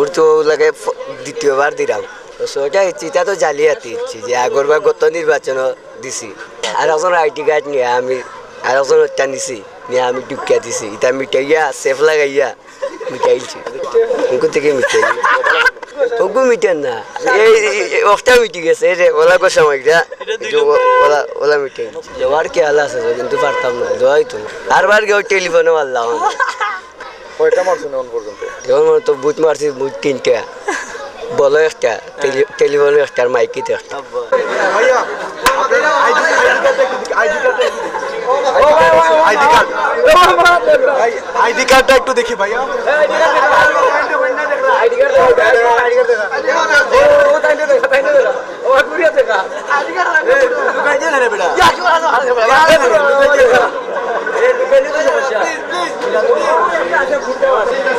Vote লাগে দ্বিতীয়বার দিলাম তো সেটা ইচ্ছি তা জালিয়াতি ইচ্ছি যে আগরবার গত নির্বাচন দিছি। আর একজন আইডি কার্ড নিয়ে আমি আর একজন ওটা নিছি, নিয়ে আমি ঢুকিয়া দিছি। এটা মিটাইয়া সেফ লাগাইয়া মিটাইছি উনকো থেকে মিটাই ওগু মিটেন না। এই অফটা মিটি গেছে, এই যে ওলা কো সময়টা ওলা ওলা মিটাই দেওয়ার কি আলা আছে, কিন্তু পারতাম না দেওয়াই তো। আর বার কেউ টেলিফোনে মারলাম কয়টা মারছেন এখন পর্যন্ত যেমন তো বুট মারছি বুট তিনটা বলো একটা টেলি- টেলিফোনে একটা আর মাইকিতে একটা ID ID card ID card কার্ডটা একটু দেখি ভাইয়া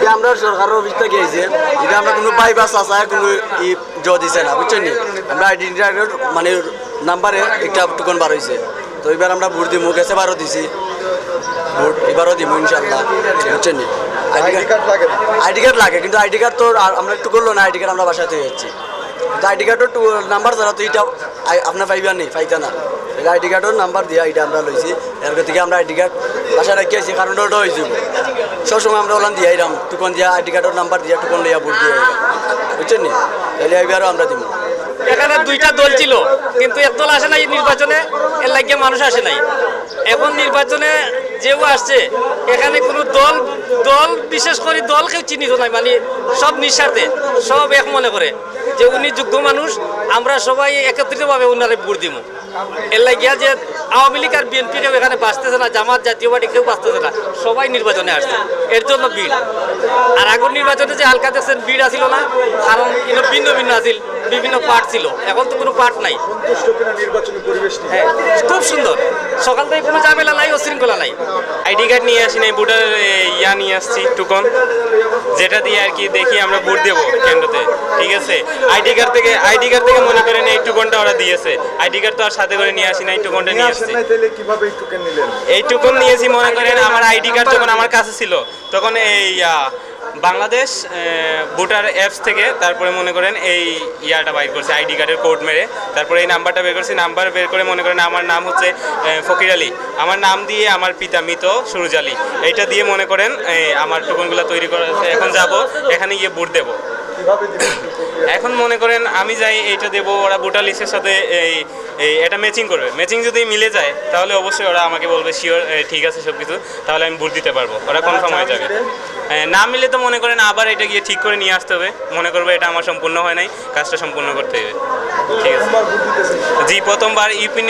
যে আমরা সরকারের অফিস থেকে গিয়েছি এটা আমরা কোনো বাইপাস আছে কোনো ই জ দিছে না বুঝছেন? আমরা আইডেন্টি মানে নাম্বারে একটা টুকন বার হয়েছে তো এবার আমরা ভোট দিব গেছে বারো দিছি। ভোট এবারও দিব ইনশাল্লাহ বুঝছেন? আইডি কার্ড লাগে। কিন্তু আইডি কার্ড তো আমরা একটু করল না আইডি কার্ড আমরা বাসাতে যাচ্ছি। তো আইডি কার্ডের নাম্বার ছাড়া তো এটা আপনার পাইবা নেই পাইতা না। আইডি কার্ডের নাম্বার দিয়া এটা আমরা লইছি। এর থেকে আমরা আইডি কার্ড বাসা রাখি আছি কারণ ওটা হয়েছিল সবসময় আমরা ওলান দিয়ে আইলাম টুকন দিয়া আইডি কার্ডের নাম্বার দিয়া টুকন লইয়া ভোট দিয়ে বুঝছেন তাহলে এবারও আমরা দিব এখানে দুইটা দল ছিল, কিন্তু এক দল আসে নাই নির্বাচনে, এর লাগিয়ে মানুষ আসে নাই। এখন নির্বাচনে যেও আসছে এখানে কোনো দল দল বিশেষ করে দল কেউ চিহ্নিত নাই মানে সব নিঃস্বার্থে সব এক মনে করে যে উনি যোগ্য মানুষ আমরা সবাই একত্রিতভাবে উনারে ভোট দিব এর লাগিয়া যে আওয়ামী লীগ আর বিএনপি কেউ এখানে বাঁচতেছে না জামাত জাতীয় পার্টি কেউ বাঁচতেছে না সবাই নির্বাচনে আসছে এর জন্য ভিড়। আর আগের নির্বাচনে যে হালকা দেখছেন ভিড় আসিল না কারণ ভিন্ন ভিন্ন আসিল বিভিন্ন পার্ট ছিল এখন তো কোনো পার্ট নাই। হ্যাঁ খুব সুন্দর। সকাল থেকে কোনো ঝামেলা নাই অশৃঙ্খলা নাই। আইডি কার্ড নিয়ে আসি নাই, ভোটার ইয়া নিয়ে আসছি টুকন যেটা দিয়ে আর কি দেখি আমরা ভোট দেবো কেন্দ্রতে, ঠিক আছে? আইডি কার্ড থেকে, আইডি কার্ড থেকে মনে করেন এই টুকনটা ওরা দিয়েছে। আইডি কার্ড তো আর সাথে করে নিয়ে আসি না এই টুকনটা নিয়ে আসছি। এই টোকেন নিয়েছি মনে করেন, আমার আইডি কার্ড যখন আমার কাছে ছিল, তখন এই বাংলাদেশ ভোটার অ্যাপস থেকে তারপরে মনে করেন এই ইয়াটা বাইর করছে আইডি কার্ডের কোড মেরে। তারপরে এই নাম্বারটা বের করছি নাম্বার বের করে মনে করেন আমার নাম হচ্ছে ফকির আলী। আমার নাম দিয়ে আমার পিতা মৃত সুরজ আলী। এইটা দিয়ে মনে করেন আমার টুকনগুলো তৈরি করা এখন যাব এখানে গিয়ে ভোট দেবো। এখন মনে করেন আমি যাই এইটা দেবো ওরা ভোটার লিস্টের সাথে এই এই এটা ম্যাচিং করবে। ম্যাচিং যদি মিলে যায় তাহলে অবশ্যই ওরা আমাকে বলবে শিওর ঠিক আছে সব কিছু তাহলে আমি ভোট দিতে পারব। ওরা কনফার্ম হয়ে যাবে। না মিলে তো মনে করেন আবার এটা গিয়ে ঠিক করে নিয়ে আসতে হবে। মনে করবে এটা আমার সম্পূর্ণ হয় নাই কাজটা সম্পূর্ণ করতে হবে। ঠিক আছে। জি প্রথমবার ইউপি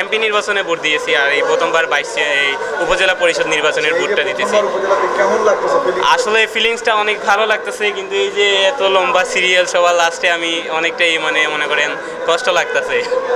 এমপি নির্বাচনে ভোট দিয়েছি আর এই প্রথমবার বাইশ এই উপজেলা পরিষদ নির্বাচনের ভোটটা দিতেছি? আসলে ফিলিংসটা অনেক ভালো লাগতেছে কিন্তু এই যে এত লম্বা সিরিয়াল সবার লাস্টে আমি অনেকটাই মানে মনে করেন কষ্ট লাগতেছে।